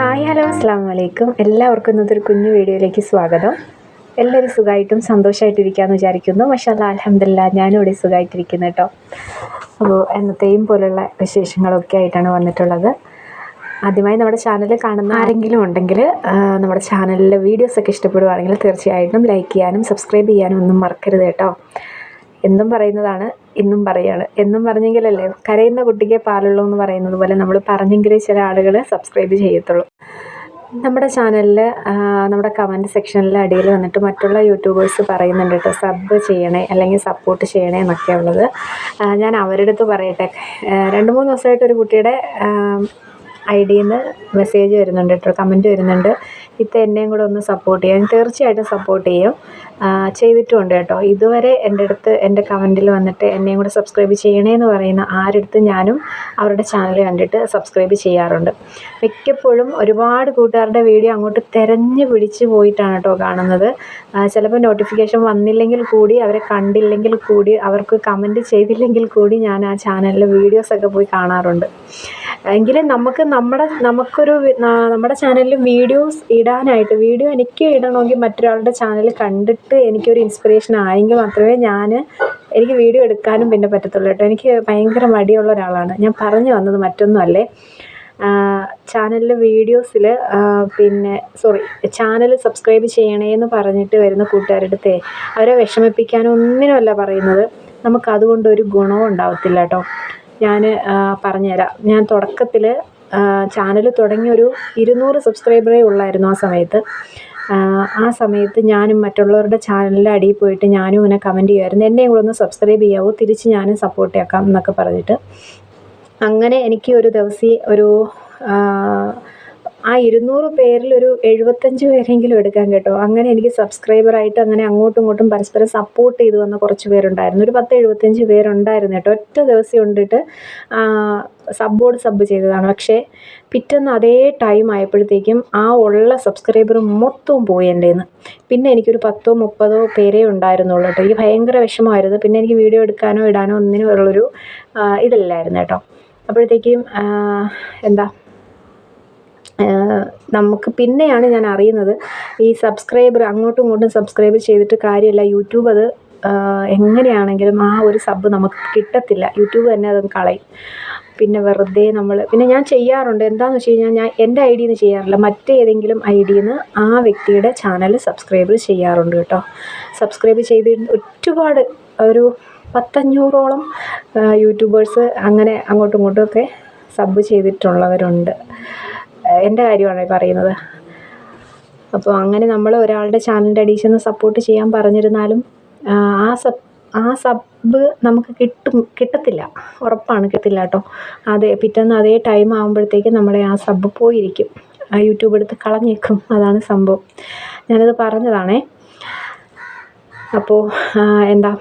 Hi hello. അസ്സാം വലൈക്കും എല്ലാവർക്കും ഇന്നത്തെ ഒരു കുഞ്ഞു വീഡിയോയിലേക്ക് സ്വാഗതം. എല്ലാവരും സുഖമായിട്ടും സന്തോഷമായിട്ടിരിക്കാമെന്ന് വിചാരിക്കുന്നു. പക്ഷേ അല്ല അലഹമില്ല ഞാനും ഇവിടെ സുഖമായിട്ടിരിക്കുന്നു കേട്ടോ. അപ്പോൾ എന്നത്തെയും പോലുള്ള വിശേഷങ്ങളൊക്കെ ആയിട്ടാണ് വന്നിട്ടുള്ളത്. ആദ്യമായി നമ്മുടെ ചാനൽ കാണുന്ന ആരെങ്കിലും ഉണ്ടെങ്കിൽ നമ്മുടെ ചാനലിലെ വീഡിയോസൊക്കെ ഇഷ്ടപ്പെടുവാണെങ്കിൽ തീർച്ചയായിട്ടും ലൈക്ക് ചെയ്യാനും സബ്സ്ക്രൈബ് ചെയ്യാനും ഒന്നും മറക്കരുത് കേട്ടോ. എന്നും പറയുന്നതാണ് ഇന്നും പറയാണ്. എന്നും പറഞ്ഞെങ്കിലല്ലേ കരയുന്ന കുട്ടിക്ക് പാലുള്ളൂ എന്ന് പറയുന്നത് പോലെ നമ്മൾ പറഞ്ഞെങ്കിലേ ചില ആളുകൾ സബ്സ്ക്രൈബ് ചെയ്യത്തുള്ളൂ. നമ്മുടെ ചാനലിൽ നമ്മുടെ കമന്റ് സെക്ഷനിലെ അടിയിൽ വന്നിട്ട് മറ്റുള്ള യൂട്യൂബേഴ്സ് പറയുന്നുണ്ട് കേട്ടോ സബ് ചെയ്യണേ അല്ലെങ്കിൽ സപ്പോർട്ട് ചെയ്യണേ എന്നൊക്കെ ഉള്ളത്. ഞാൻ അവരുടെ അടുത്ത് പറയട്ടെ. രണ്ട് മൂന്ന് ദിവസമായിട്ട് ഒരു കുട്ടിയുടെ ഐ ഡിയിൽ നിന്ന് മെസ്സേജ് വരുന്നുണ്ട് കേട്ടോ കമന്റ് വരുന്നുണ്ട്. ഇത്ത എന്നെയും കൂടെ ഒന്ന് സപ്പോർട്ട് ചെയ്യാൻ തീർച്ചയായിട്ടും സപ്പോർട്ട് ചെയ്യും. ചെയ്തിട്ടുമുണ്ട് കേട്ടോ. ഇതുവരെ എന്റെ അടുത്ത് എന്റെ കമന്റിൽ വന്നിട്ട് എന്നെയും കൂടെ സബ്സ്ക്രൈബ് ചെയ്യണേ എന്ന് പറയുന്ന ആരെടുത്ത് ഞാനും അവരുടെ ചാനൽ കണ്ടിട്ട് സബ്സ്ക്രൈബ് ചെയ്യാറുണ്ട്. മിക്കപ്പോഴും ഒരുപാട് കൂട്ടുകാരുടെ വീഡിയോ അങ്ങോട്ട് തിരഞ്ഞു പിടിച്ച് പോയിട്ടാണ് കേട്ടോ കാണുന്നത്. ചിലപ്പോൾ നോട്ടിഫിക്കേഷൻ വന്നില്ലെങ്കിൽ കൂടി അവരെ കണ്ടില്ലെങ്കിൽ കൂടി അവർക്ക് കമന്റ് ചെയ്തില്ലെങ്കിൽ കൂടി ഞാൻ ആ ചാനലിൽ വീഡിയോസൊക്കെ പോയി കാണാറുണ്ട്. എങ്കിലും നമുക്ക് നമ്മുടെ നമുക്കൊരു നമ്മുടെ ചാനലിൽ വീഡിയോസ് ഇടാനായിട്ട് വീഡിയോ എനിക്ക് ഇടണമെങ്കിൽ മറ്റൊരാളുടെ ചാനൽ കണ്ടിട്ട് എനിക്കൊരു ഇൻസ്പിറേഷൻ ആയെങ്കിൽ മാത്രമേ ഞാൻ എനിക്ക് വീഡിയോ എടുക്കാനും പിന്നെ പറ്റത്തുള്ളൂ കേട്ടോ. എനിക്ക് ഭയങ്കര മടിയുള്ള ഒരാളാണ്. ഞാൻ പറഞ്ഞു വന്നത് മറ്റൊന്നുമല്ലേ. ചാനലിലെ വീഡിയോസിൽ പിന്നെ സോറി ചാനൽ സബ്സ്ക്രൈബ് ചെയ്യണേന്ന് പറഞ്ഞിട്ട് വരുന്ന കൂട്ടുകാരുടെ അവരെ വിഷമിപ്പിക്കാനൊന്നിനുമല്ല പറയുന്നത്. നമുക്കതുകൊണ്ട് ഒരു ഗുണവും ഉണ്ടാവത്തില്ല കേട്ടോ. ഞാൻ പറഞ്ഞുതരാം. ഞാൻ തുടക്കത്തിൽ ചാനൽ തുടങ്ങി ഒരു ഇരുന്നൂറ് സബ്സ്ക്രൈബറേ ഉള്ളായിരുന്നു ആ സമയത്ത്. ആ, സമയത്ത് ഞാനും മറ്റുള്ളവരുടെ ചാനലിന്റെ അടിയിൽ പോയിട്ട് ഞാനും ഇങ്ങനെ കമന്റ് ചെയ്യുമായിരുന്നു എന്നെയും കൂടെ ഒന്ന് സബ്സ്ക്രൈബ് ചെയ്യാവോ? തിരിച്ച് ഞാനും സപ്പോർട്ട് ചെയ്യാം എന്നൊക്കെ പറഞ്ഞിട്ട്. അങ്ങനെ എനിക്ക് ഒരു ദിവസം ഒരു ആ, ഇരുന്നൂറ് പേരിൽ ഒരു എഴുപത്തഞ്ച് പേരെങ്കിലും എടുക്കാൻ കേട്ടോ. അങ്ങനെ എനിക്ക് സബ്സ്ക്രൈബറായിട്ട് അങ്ങനെ അങ്ങോട്ടും ഇങ്ങോട്ടും പരസ്പരം സപ്പോർട്ട് ചെയ്ത് വന്ന കുറച്ച് പേരുണ്ടായിരുന്നു. ഒരു പത്ത് എഴുപത്തഞ്ച് പേരുണ്ടായിരുന്നു കേട്ടോ. ഒറ്റ ദിവസം കൊണ്ടിട്ട് സബ്ബോർഡ് സബ് ചെയ്തതാണ്. പക്ഷേ പിറ്റേന്ന് അതേ ടൈം ആയപ്പോഴത്തേക്കും ആ ഉള്ള സബ്സ്ക്രൈബർ മൊത്തവും പോയി എന്റെ നിന്ന് പിന്നെ എനിക്കൊരു പത്തോ മുപ്പതോ പേരേ ഉണ്ടായിരുന്നുള്ളൂ കേട്ടോ. എനിക്ക് ഭയങ്കര വിഷമമായിരുന്നു. പിന്നെ എനിക്ക് വീഡിയോ എടുക്കാനോ ഇടാനോ ഒന്നിനും ഉള്ളൊരു ഇതല്ലായിരുന്നു കേട്ടോ. അപ്പോഴത്തേക്കും എന്താ നമുക്ക് പിന്നെയാണ് ഞാൻ അറിയുന്നത് ഈ സബ്സ്ക്രൈബർ അങ്ങോട്ടും ഇങ്ങോട്ടും സബ്സ്ക്രൈബ് ചെയ്തിട്ട് കാര്യമില്ല. യൂട്യൂബ് അത് എങ്ങനെയാണെങ്കിലും ആ ഒരു സബ് നമുക്ക് കിട്ടത്തില്ല. യൂട്യൂബ് തന്നെ അത് കളയും. പിന്നെ വെറുതെ നമ്മൾ പിന്നെ ഞാൻ ചെയ്യാറുണ്ട്. എന്താണെന്ന് വെച്ച് കഴിഞ്ഞാൽ ഞാൻ എന്റെ ഐ ഡിയിൽ ചെയ്യാറില്ല. മറ്റേതെങ്കിലും ഐ ഡിയിൽ നിന്ന് ആ വ്യക്തിയുടെ ചാനൽ സബ്സ്ക്രൈബ് ചെയ്യാറുണ്ട് കേട്ടോ. സബ്സ്ക്രൈബ് ചെയ്ത് ഒരുപാട് ഒരു പത്തഞ്ഞൂറോളം യൂട്യൂബേഴ്സ് അങ്ങനെ അങ്ങോട്ടും ഇങ്ങോട്ടും ഒക്കെ സബ് ചെയ്തിട്ടുള്ളവരുണ്ട്. എന്റെ കാര്യമാണ് പറയുന്നത്? അപ്പോൾ അങ്ങനെ നമ്മൾ ഒരാളുടെ ചാനലിന്റെ ചെന്ന് സപ്പോർട്ട് ചെയ്യാൻ പറഞ്ഞിരുന്നാലും ആ, സബ് ആ സബ് നമുക്ക് കിട്ടും കിട്ടത്തില്ല. ഉറപ്പാണ് കിട്ടില്ല കേട്ടോ. അതേ പിറ്റേന്ന് അതേ ടൈം ആകുമ്പോഴത്തേക്കും നമ്മുടെ ആ സബ് പോയിരിക്കും. ആ യൂട്യൂബ് എടുത്ത് കളഞ്ഞേക്കും. അതാണ് സംഭവം. ഞാനത് പറഞ്ഞതാണേ. അപ്പോൾ എന്താ?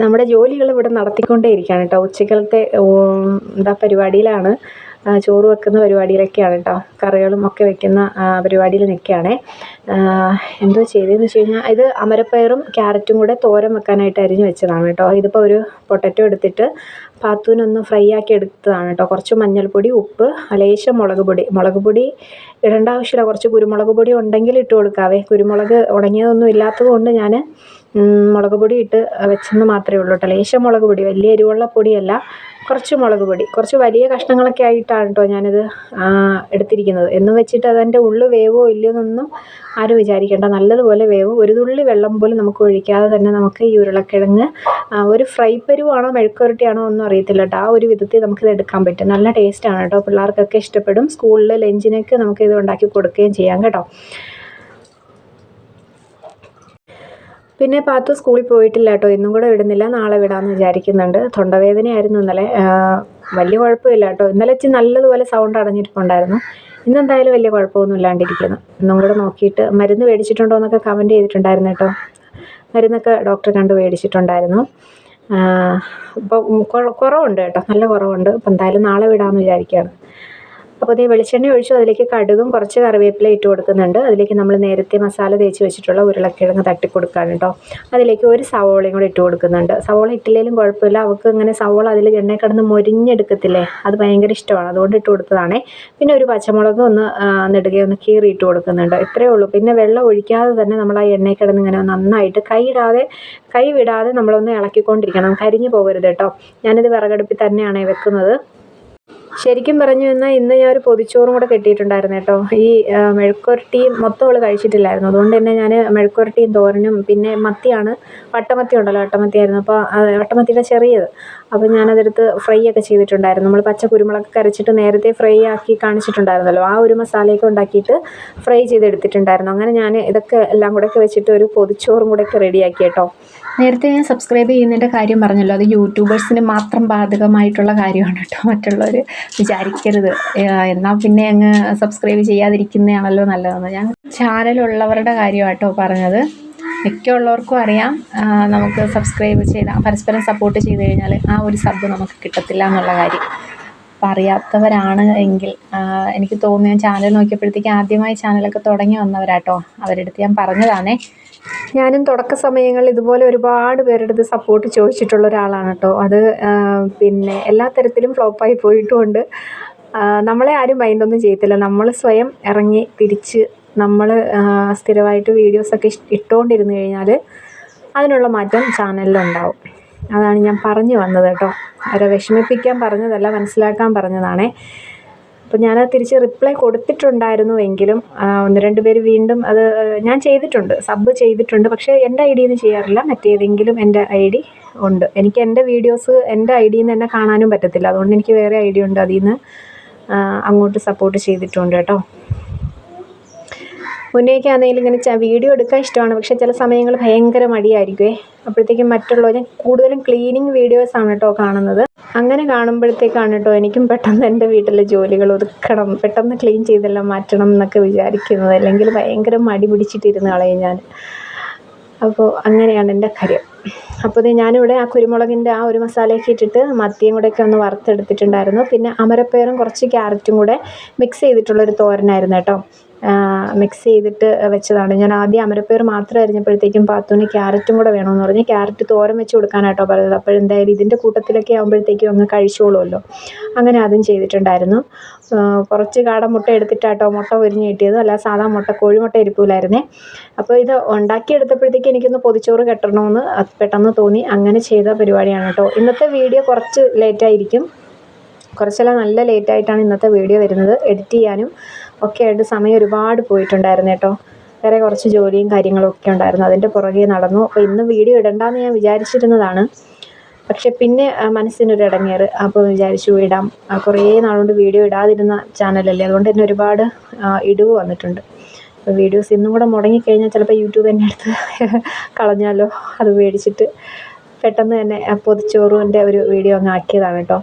നമ്മുടെ ജോലികൾ ഇവിടെ നടത്തിക്കൊണ്ടേ ഇരിക്കുകയാണ് കേട്ടോ. ഉച്ചക്കലത്തെ എന്താ പരിപാടിയിലാണ്. ചോറ് വെക്കുന്ന പരിപാടിയിലൊക്കെയാണ് കേട്ടോ. കറികളും ഒക്കെ വെക്കുന്ന പരിപാടിയിൽ നിൽക്കുകയാണേ. എന്തോ ചെയ്തതെന്ന് വെച്ച് കഴിഞ്ഞാൽ ഇത് അമരപ്പയറും ക്യാരറ്റും കൂടെ തോരൻ വെക്കാനായിട്ട് അരിഞ്ഞ് വെച്ചതാണ് കേട്ടോ. ഇതിപ്പോൾ ഒരു പൊട്ടറ്റോ എടുത്തിട്ട് പാത്തൂനൊന്ന് ഫ്രൈ ആക്കി എടുത്തതാണ് കേട്ടോ. കുറച്ച് മഞ്ഞൾപ്പൊടി ഉപ്പ് ലേശം മുളക് പൊടി. മുളക് പൊടി ഇടേണ്ട ആവശ്യമില്ല. കുറച്ച് കുരുമുളക് പൊടി ഉണ്ടെങ്കിൽ ഇട്ട് കൊടുക്കാവേ. കുരുമുളക് ഉണങ്ങിയതൊന്നും ഇല്ലാത്തത് കൊണ്ട് ഞാൻ മുളക് പൊടി ഇട്ട് വെച്ചെന്ന് മാത്രമേ ഉള്ളൂ കേട്ടോ. ലേശം മുളക് പൊടി വലിയ എരിവുള്ള പൊടിയല്ല കുറച്ച് മുളക് പൊടി. കുറച്ച് വലിയ കഷ്ണങ്ങളൊക്കെ ആയിട്ടാണ് കേട്ടോ ഞാനിത് എടുത്തിരിക്കുന്നത്. എന്ന് വെച്ചിട്ട് അതിന്റെ ഉള്ളു വേവോ ഇല്ലയോ എന്നൊന്നും ആരും വിചാരിക്കേണ്ട. നല്ലതുപോലെ വേവും. ഒരു തുള്ളി വെള്ളം പോലും നമുക്ക് ഒഴിക്കാതെ തന്നെ നമുക്ക് ഈ ഉരുളക്കിഴങ്ങ് ഒരു ഫ്രൈ പരുവാണോ മെഴുക്കുരട്ടിയാണോ ഒന്നും അറിയത്തില്ല കേട്ടോ. ആ ഒരു വിധത്തിൽ നമുക്കിത് എടുക്കാൻ പറ്റും. നല്ല ടേസ്റ്റാണ് കേട്ടോ. പിള്ളേർക്കൊക്കെ ഇഷ്ടപ്പെടും. സ്കൂളിൽ ലഞ്ചിനൊക്കെ നമുക്കിത് ഉണ്ടാക്കി കൊടുക്കുകയും ചെയ്യാം കേട്ടോ. പിന്നെ പാത്തു സ്കൂളിൽ പോയിട്ടില്ല കേട്ടോ ഇന്നും കൂടെ വിടുന്നില്ല. നാളെ വിടാമെന്ന് വിചാരിക്കുന്നുണ്ട്. തൊണ്ടവേദനയായിരുന്നു ഇന്നലെ. വലിയ കുഴപ്പമില്ല കേട്ടോ ഇന്നലെ ഇച്ചിരി നല്ലതുപോലെ സൗണ്ട് അടഞ്ഞിട്ടുണ്ടായിരുന്നു ഇന്നെന്തായാലും വലിയ കുഴപ്പമൊന്നും ഇല്ലാണ്ടിരിക്കുന്നു. ഇന്നും കൂടെ നോക്കിയിട്ട് മരുന്ന് മേടിച്ചിട്ടുണ്ടോ എന്നൊക്കെ കമന്റ് ചെയ്തിട്ടുണ്ടായിരുന്നു കേട്ടോ. മരുന്നൊക്കെ ഡോക്ടറെ കണ്ട് മേടിച്ചിട്ടുണ്ടായിരുന്നു. ഇപ്പോൾ കുറവുണ്ട് കേട്ടോ. നല്ല കുറവുണ്ട്. അപ്പം എന്തായാലും നാളെ വിടാമെന്ന് വിചാരിക്കുകയാണ്. അപ്പോൾ അതേ വെളിച്ചെണ്ണ ഒഴിച്ചു അതിലേക്ക് കടുകും കുറച്ച് കറിവേപ്പില ഇട്ട് കൊടുക്കുന്നുണ്ട്. അതിലേക്ക് നമ്മൾ നേരത്തെ മസാല തേച്ച് വെച്ചിട്ടുള്ള ഉരുളക്കിഴങ്ങ് തട്ടി കൊടുക്കുകയാണ് കേട്ടോ. അതിലേക്ക് ഒരു സവോളയും കൂടി ഇട്ട് കൊടുക്കുന്നുണ്ട്. സവോള ഇട്ടില്ലെങ്കിലും കുഴപ്പമില്ല. അവൾക്ക് ഇങ്ങനെ സവോള അതിൽ എണ്ണ കിടന്ന് മൊരിഞ്ഞെടുക്കത്തില്ലേ? അത് ഭയങ്കര ഇഷ്ടമാണ്. അതുകൊണ്ട് ഇട്ട് കൊടുത്തതാണേ. പിന്നെ ഒരു പച്ചമുളക് ഒന്ന് നെടുകെ ഒന്ന് കീറി ഇട്ട് കൊടുക്കുന്നുണ്ട്. ഇത്രയേ ഉള്ളൂ. പിന്നെ വെള്ളം ഒഴിക്കാതെ തന്നെ നമ്മൾ ആ എണ്ണയിൽ കിടന്ന് ഇങ്ങനെ നന്നായിട്ട് കൈയിടാതെ കൈ വിടാതെ നമ്മളൊന്ന് ഇളക്കിക്കൊണ്ടിരിക്കണം. കരിഞ്ഞു പോകരുത് കേട്ടോ. ഞാനിത് വിറകടുപ്പിൽ തന്നെയാണ് വെക്കുന്നത്. ശരിക്കും പറഞ്ഞു വന്നാൽ ഇന്ന് ഞാൻ ഒരു പൊതിച്ചോറും കൂടെ കെട്ടിയിട്ടുണ്ടായിരുന്നു കേട്ടോ. ഈ മെഴുക്കുരട്ടിയും മൊത്തം അവൾ കഴിച്ചിട്ടില്ലായിരുന്നു. അതുകൊണ്ട് തന്നെ ഞാൻ മെഴുക്കുരട്ടിയും തോരനും പിന്നെ മത്തിയാണ്. വട്ടമത്തി ഉണ്ടല്ലോ വട്ടമത്തിയായിരുന്നു. അപ്പോൾ വട്ടമത്തിയുടെ ചെറിയത്. അപ്പോൾ ഞാനതെടുത്ത് ഫ്രൈ ഒക്കെ ചെയ്തിട്ടുണ്ടായിരുന്നു. നമ്മൾ പച്ച കുരുമുളക് അരച്ചിട്ട് നേരത്തെ ഫ്രൈ ആക്കി കാണിച്ചിട്ടുണ്ടായിരുന്നല്ലോ. ആ ഒരു മസാലയൊക്കെ ഉണ്ടാക്കിയിട്ട് ഫ്രൈ ചെയ്തെടുത്തിട്ടുണ്ടായിരുന്നു. അങ്ങനെ ഞാൻ ഇതൊക്കെ എല്ലാം കൂടെ ഒക്കെ വെച്ചിട്ട് ഒരു പൊതിച്ചോറും കൂടെ ഒക്കെ റെഡിയാക്കി കേട്ടോ. നേരത്തെ ഞാൻ സബ്സ്ക്രൈബ് ചെയ്യുന്നതിന്റെ കാര്യം പറഞ്ഞല്ലോ. അത് യൂട്യൂബേഴ്സിന് മാത്രം ബാധകമായിട്ടുള്ള കാര്യമാണ് കേട്ടോ. മറ്റുള്ളവർ വിചാരിക്കരുത്. എന്നാൽ പിന്നെ അങ്ങ് സബ്സ്ക്രൈബ് ചെയ്യാതിരിക്കുന്നതാണല്ലോ നല്ലതെന്ന്. ഞാൻ ചാനലുള്ളവരുടെ കാര്യമാട്ടോ പറഞ്ഞത്. മിക്കുള്ളവർക്കും അറിയാം. നമുക്ക് സബ്സ്ക്രൈബ് ചെയ്ത പരസ്പരം സപ്പോർട്ട് ചെയ്ത് കഴിഞ്ഞാൽ ആ ഒരു സബ് നമുക്ക് കിട്ടത്തില്ല എന്നുള്ള കാര്യം. അപ്പം അറിയാത്തവരാണ് എങ്കിൽ എനിക്ക് തോന്നുന്നു ഞാൻ ചാനൽ നോക്കിയപ്പോഴത്തേക്ക് ആദ്യമായി ചാനലൊക്കെ തുടങ്ങി വന്നവരാട്ടോ. അവരുടെ അടുത്ത് ഞാൻ പറഞ്ഞതാണേ. ഞാനും തുടക്ക സമയങ്ങളിൽ ഇതുപോലെ ഒരുപാട് പേരുടെ അടുത്ത് സപ്പോർട്ട് ചോദിച്ചിട്ടുള്ള ഒരാളാണ് കേട്ടോ. അത് പിന്നെ എല്ലാ തരത്തിലും ഫ്ലോപ്പായി പോയിട്ടുമുണ്ട് നമ്മളെ ആരും മൈൻഡൊന്നും ചെയ്യത്തില്ല. നമ്മൾ സ്വയം ഇറങ്ങി തിരിച്ച് നമ്മൾ സ്ഥിരമായിട്ട് വീഡിയോസൊക്കെ ഇട്ടുകൊണ്ടിരുന്നു കഴിഞ്ഞാൽ അതിനുള്ള മാറ്റം ചാനലിലുണ്ടാവും അതാണ് ഞാൻ പറഞ്ഞു വന്നത് കേട്ടോ. അവരെ വിഷമിപ്പിക്കാൻ പറഞ്ഞതല്ല മനസ്സിലാക്കാൻ പറഞ്ഞതാണേ. അപ്പോൾ ഞാൻ തിരിച്ച് റിപ്ലൈ കൊടുത്തിട്ടുണ്ടായിരുന്നു എങ്കിലും ഒന്ന് രണ്ട് പേര് വീണ്ടും അത് ഞാൻ ചെയ്തിട്ടുണ്ട്. സബ് ചെയ്തിട്ടുണ്ട്. പക്ഷേ എന്റെ ഐ ഡിയിൽ നിന്ന് ചെയ്യാറില്ല. മറ്റേതെങ്കിലും എന്റെ ഐ ഡി ഉണ്ട്. എനിക്ക് എന്റെ വീഡിയോസ് എന്റെ ഐ ഡിയിൽ നിന്ന് തന്നെ കാണാനും പറ്റത്തില്ല. അതുകൊണ്ട് എനിക്ക് വേറെ ഐ ഡി ഉണ്ട് അതിൽ നിന്ന് അങ്ങോട്ട് സപ്പോർട്ട് ചെയ്തിട്ടുണ്ട് കേട്ടോ. മുന്നേക്ക് ആണെങ്കിലും ഇങ്ങനെ വീഡിയോ എടുക്കാൻ ഇഷ്ടമാണ്. പക്ഷേ ചില സമയങ്ങൾ ഭയങ്കര മടിയായിരിക്കുമേ അപ്പോഴത്തേക്കും മറ്റുള്ളവർ ഞാൻ കൂടുതലും ക്ലീനിങ് വീഡിയോസാണ് കേട്ടോ കാണുന്നത്. അങ്ങനെ കാണുമ്പോഴത്തേക്കാണ് കേട്ടോ എനിക്കും പെട്ടെന്ന് എന്റെ വീട്ടിലെ ജോലികൾ ഒതുക്കണം. പെട്ടെന്ന് ക്ലീൻ ചെയ്തെല്ലാം മാറ്റണം എന്നൊക്കെ വിചാരിക്കുന്നത്. അല്ലെങ്കിൽ ഭയങ്കര മടി പിടിച്ചിട്ടിരുന്ന് കളയും ഞാൻ. അപ്പോൾ അങ്ങനെയാണ് എന്റെ കാര്യം. അപ്പോൾ ഇത് ഞാനിവിടെ ആ കുരുമുളകിന്റെ ആ ഒരു മസാലയൊക്കെ ഇട്ടിട്ട് മത്തിയും കൂടെയൊക്കെ ഒന്ന് വറുത്തെടുത്തിട്ടുണ്ടായിരുന്നു. പിന്നെ അമരപ്പയറും കുറച്ച് ക്യാരറ്റും കൂടെ മിക്സ് ചെയ്തിട്ടുള്ളൊരു തോരനായിരുന്നു കേട്ടോ. മിക്സ് ചെയ്തിട്ട് വെച്ചതാണ്. ഞാൻ ആദ്യം അമരപ്പയർ മാത്രം അരിഞ്ഞപ്പോഴത്തേക്കും പാത്തുവിന് ക്യാരറ്റും കൂടെ വേണമെന്ന് പറഞ്ഞ്. ക്യാരറ്റ് തോരൻ വെച്ച് കൊടുക്കാനായിട്ടോ പറഞ്ഞത്. അപ്പോൾ എന്തായാലും ഇതിന്റെ കൂട്ടത്തിലൊക്കെ ആകുമ്പോഴത്തേക്കും അങ്ങ് കഴിച്ചോളുമല്ലോ. അങ്ങനെ അതും ചെയ്തിട്ടുണ്ടായിരുന്നു. കുറച്ച് കാട മുട്ട എടുത്തിട്ടാട്ടോ മുട്ട പൊരിഞ്ഞ് കിട്ടിയത്. അല്ല സാധാ മുട്ട കോഴിമുട്ട ഇരിപ്പില്ലായിരുന്നേ അപ്പോൾ ഇത് ഉണ്ടാക്കിയെടുത്തപ്പോഴത്തേക്ക് എനിക്കൊന്ന് പൊതിച്ചോറ് കെട്ടണമെന്ന് പെട്ടെന്ന് തോന്നി. അങ്ങനെ ചെയ്ത പരിപാടിയാണ് കേട്ടോ. ഇന്നത്തെ വീഡിയോ കുറച്ച് ലേറ്റായിരിക്കും കുറച്ചെല്ലാം നല്ല ലേറ്റായിട്ടാണ് ഇന്നത്തെ വീഡിയോ വരുന്നത്. എഡിറ്റ് ചെയ്യാനും ഒക്കെ ആയിട്ട് സമയം ഒരുപാട് പോയിട്ടുണ്ടായിരുന്നു കേട്ടോ. വേറെ കുറച്ച് ജോലിയും കാര്യങ്ങളും ഒക്കെ ഉണ്ടായിരുന്നു. അതിന്റെ പുറകെ നടന്നു. അപ്പോൾ ഇന്ന് വീഡിയോ ഇടണ്ടെന്ന് ഞാൻ വിചാരിച്ചിരുന്നതാണ്. പക്ഷെ പിന്നെ മനസ്സിനൊരു ഇടങ്ങേറ്. അപ്പോൾ വിചാരിച്ചു ഇടാം. കുറേ നാളുകൊണ്ട് വീഡിയോ ഇടാതിരുന്ന ചാനലല്ലേ അതുകൊണ്ട് തന്നെ ഒരുപാട് ഇടിവ് വന്നിട്ടുണ്ട്. അപ്പോൾ വീഡിയോസ് ഇന്നും കൂടെ മുടങ്ങിക്കഴിഞ്ഞാൽ ചിലപ്പോൾ യൂട്യൂബ് എന്നെ അടുത്ത് കളഞ്ഞാലോ? അത് മേടിച്ചിട്ട് പെട്ടെന്ന് തന്നെ പൊതിച്ചോറിന്റെ ഒരു വീഡിയോ അങ്ങ് ആക്കിയതാണ് കേട്ടോ.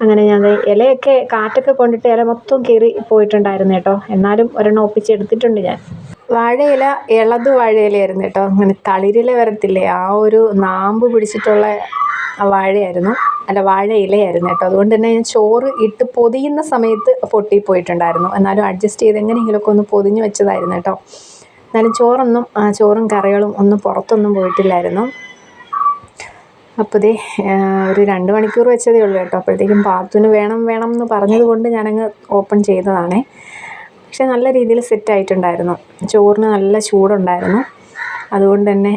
അങ്ങനെ ഞാൻ ഇലയൊക്കെ കാറ്റൊക്കെ കൊണ്ടിട്ട് ഇല മൊത്തം കീറി പോയിട്ടുണ്ടായിരുന്നു കേട്ടോ. എന്നാലും ഒരെണ്ണം ഒപ്പിച്ചെടുത്തിട്ടുണ്ട് ഞാൻ. വാഴയില ഇളത് വാഴയിലയായിരുന്നു കേട്ടോ. അങ്ങനെ തളിരില വരത്തില്ലേ ആ ഒരു നാമ്പ് പിടിച്ചിട്ടുള്ള വാഴയായിരുന്നു. അല്ല വാഴ ഇലയായിരുന്നു കേട്ടോ. അതുകൊണ്ട് തന്നെ ഞാൻ ചോറ് ഇട്ട് പൊതിയുന്ന സമയത്ത് പൊട്ടിപ്പോയിട്ടുണ്ടായിരുന്നു എന്നാലും അഡ്ജസ്റ്റ് ചെയ്ത് എങ്ങനെയെങ്കിലുമൊക്കെ ഒന്ന് പൊതിഞ്ഞ് വെച്ചതായിരുന്നു കേട്ടോ. എന്നാലും ചോറൊന്നും ചോറും കറികളും ഒന്നും പുറത്തൊന്നും പോയിട്ടില്ലായിരുന്നു. അപ്പോൾ ഇതേ ഒരു രണ്ട് മണിക്കൂർ വെച്ചതേ ഉള്ളൂ കേട്ടോ. അപ്പോഴത്തേക്കും പാത്തുന് വേണം വേണം എന്ന് പറഞ്ഞത് കൊണ്ട് ഞാനങ്ങ് ഓപ്പൺ ചെയ്തതാണേ. പക്ഷേ നല്ല രീതിയിൽ സെറ്റ് ആയിട്ടുണ്ടായിരുന്നു ചോറിന് നല്ല ചൂടുണ്ടായിരുന്നു. അതുകൊണ്ട് തന്നെ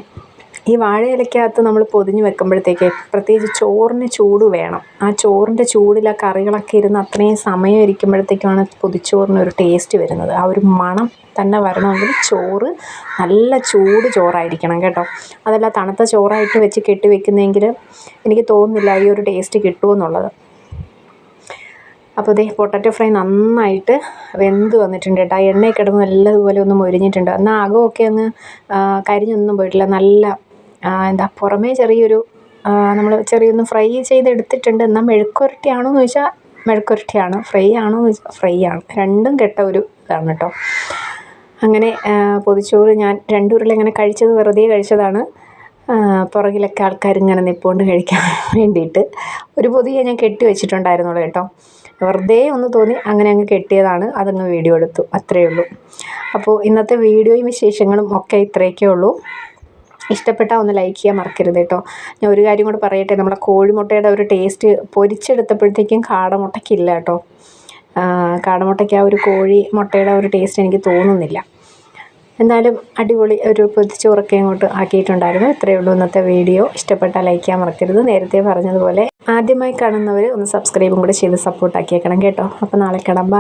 ഈ വാഴയിലക്കകത്ത് നമ്മൾ പൊതിഞ്ഞ് വെക്കുമ്പോഴത്തേക്ക് പ്രത്യേകിച്ച് ചോറിന് ചൂട് വേണം. ആ ചോറിന്റെ ചൂടിൽ ആ കറികളൊക്കെ ഇരുന്ന് അത്രയും സമയം ഇരിക്കുമ്പോഴത്തേക്കാണ് പൊതിച്ചോറിനൊരു ടേസ്റ്റ് വരുന്നത്. ആ ഒരു മണം തന്നെ വരണമെങ്കിൽ ചോറ് നല്ല ചൂട് ചോറായിരിക്കണം കേട്ടോ. അതല്ല തണുത്ത ചോറായിട്ട് വെച്ച് കെട്ടി വെക്കുന്നതെങ്കിൽ എനിക്ക് തോന്നുന്നില്ല ഈ ഒരു ടേസ്റ്റ് കിട്ടുമെന്നുള്ളത് അപ്പോൾ ഇതേ പൊട്ടറ്റോ ഫ്രൈ നന്നായിട്ട് വെന്ത് വന്നിട്ടുണ്ട് കേട്ടോ. ആ എണ്ണയിൽ കിടന്ന് നല്ലതുപോലെ ഒന്ന് മൊരിഞ്ഞിട്ടുണ്ട്. എന്നാൽ അകമൊക്കെ അങ്ങ് കരിഞ്ഞൊന്നും പോയിട്ടില്ല. നല്ല എന്താ പുറമേ ചെറിയൊരു നമ്മൾ ചെറിയൊന്ന് ഫ്രൈ ചെയ്തെടുത്തിട്ടുണ്ട്. എന്നാൽ മെഴുക്കുരട്ടിയാണോ എന്ന് ചോദിച്ചാൽ മെഴുക്കുരട്ടിയാണ് ഫ്രൈ ആണോ എന്ന് ചോദിച്ചാൽ ഫ്രൈ ആണ്. രണ്ടും കെട്ട ഒരു ഇതാണ് കേട്ടോ. അങ്ങനെ പൊതിച്ചോറ് ഞാൻ രണ്ട് ഉരുള കഴിച്ചത് വെറുതെ കഴിച്ചതാണ്. പുറകിലൊക്കെ ആൾക്കാർ ഇങ്ങനെ നിപ്പോണ്ട് കഴിക്കാൻ വേണ്ടിയിട്ട്. ഒരു പൊതിയെ ഞാൻ കെട്ടി വെച്ചിട്ടുണ്ടായിരുന്നുള്ളൂ കേട്ടോ. വെറുതെ ഒന്ന് തോന്നി അങ്ങനെ അങ്ങ് കെട്ടിയതാണ്. അതങ്ങ് വീഡിയോ എടുത്തു. അത്രയേ ഉള്ളൂ. അപ്പോൾ ഇന്നത്തെ വീഡിയോയും വിശേഷങ്ങളും ഒക്കെ ഇത്രയൊക്കെ ഉള്ളൂ. ഇഷ്ടപ്പെട്ടാൽ ഒന്ന് ലൈക്ക് ചെയ്യാൻ മറക്കരുത് കേട്ടോ ഞാൻ ഒരു കാര്യം കൂടെ പറയട്ടെ നമ്മുടെ കോഴിമുട്ടയുടെ ഒരു ടേസ്റ്റ് പൊരിച്ചെടുത്തപ്പോഴത്തേക്കും കാടമുട്ടയ്ക്കില്ല കേട്ടോ കാടമുട്ടയ്ക്ക് ആ ഒരു കോഴി മുട്ടയുടെ ഒരു ടേസ്റ്റ് എനിക്ക് തോന്നുന്നില്ല. എന്നാലും അടിപൊളി ഒരു പൊതിച്ചോറൊക്കെ അങ്ങോട്ട് ആക്കിയിട്ടുണ്ടായിരുന്നു. ഇത്രയേ ഉള്ളൂ ഇന്നത്തെ വീഡിയോ. ഇഷ്ടപ്പെട്ടാൽ ലൈക്ക് ചെയ്യാൻ മറക്കരുത്. നേരത്തെ പറഞ്ഞതുപോലെ ആദ്യമായി കാണുന്നവർ ഒന്ന് സബ്സ്ക്രൈബും കൂടെ ചെയ്ത് സപ്പോർട്ടാക്കിയേക്കണം കേട്ടോ. അപ്പോൾ നാളെ Bye.